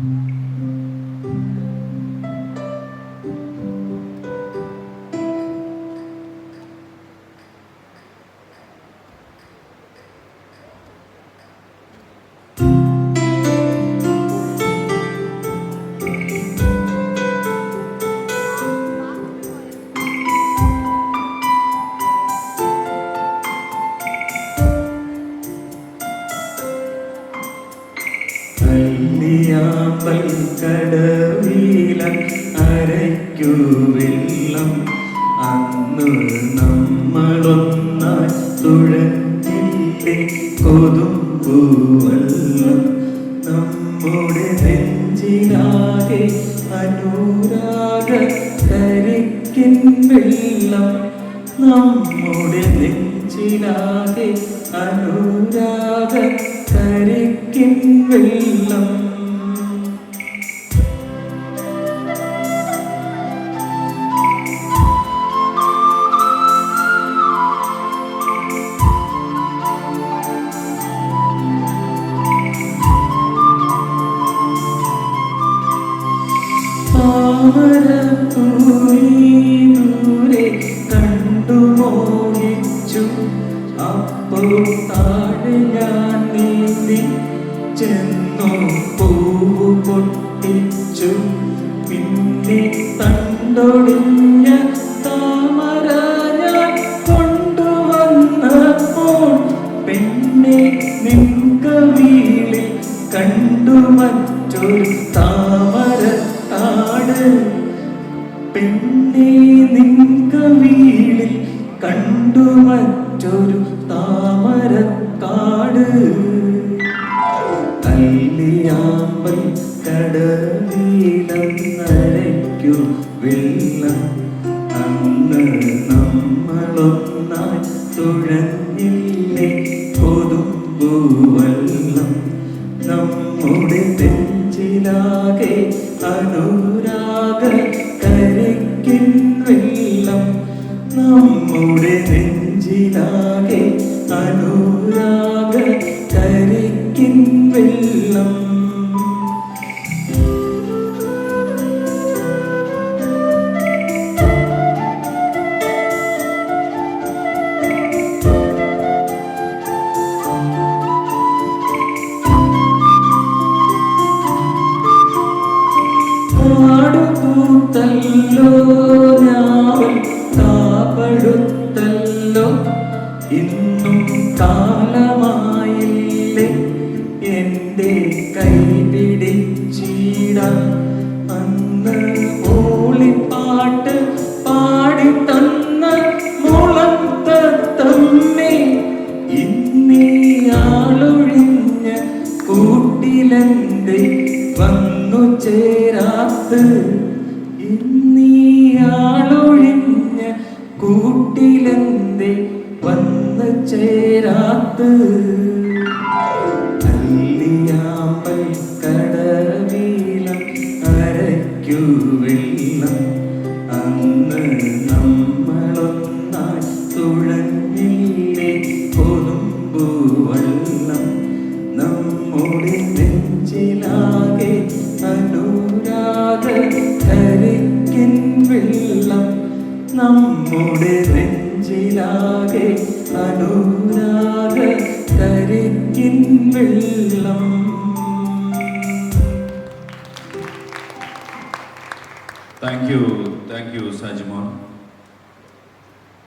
Mm-hmm. കടവില അരയ്ക്കു വെള്ളം. അന്ന് നമ്മളൊന്നായി തുഴഞ്ഞില്ലേ കൊതുമ്പൂവെള്ളം നമ്മുടെ നെഞ്ചിലാകെ അനുരാഗ കരിക്കിൻ വെള്ളം. നമ്മുടെ നെഞ്ചിലാകെ അനുരാഗ കരിക്കിൻ വെള്ളം. ദൂരെ കണ്ടു മോഹിച്ചു. അപ്പോൾ താഴെ ഞാൻ നീന്തി ചെന്നു പൂവ് പൊട്ടിച്ചു. പിന്നെ തണ്ടൊടിഞ്ഞ താമര ഞാൻ കൊണ്ടുവന്നപ്പോൾ പെണ്ണെ നിൻകവീളിൽ കണ്ടു മറ്റൊരു മറ്റൊരു താമരക്കാട്. കല്ലിയാമ്പൽ കടവിലന്നരയ്ക്കു വെള്ളം. അന്ന് നമ്മളൊന്നായി തുഴഞ്ഞില്ലേ കൊതുമ്പുവെള്ളം നമ്മുടെ നെഞ്ചിലാകെ അനുരാഗ നെഞ്ചിലാകെ അനുരാഗ കരയ്ക്കിൻ വെള്ളം. പാടുകൂത്തല്ലോ ഇന്നും കാലമായില്ലേ? എന്റെ കൈ പിടിച്ചിടാൻ അന്ന് ഓളിപ്പാട്ട് പാടിത്തന്ന മുളം തത്തമ്മേ ഇന്നീയാളൊഴിഞ്ഞ കൂട്ടിലെന്തേ വന്നു ചേരാത്ത്? വന്നു ചേരാത്ത് നമ്മുടെ നെഞ്ചിലാകെ അനുരാഗ തരിക്കിൻ വെള്ളം. Thank you thank you Sajimon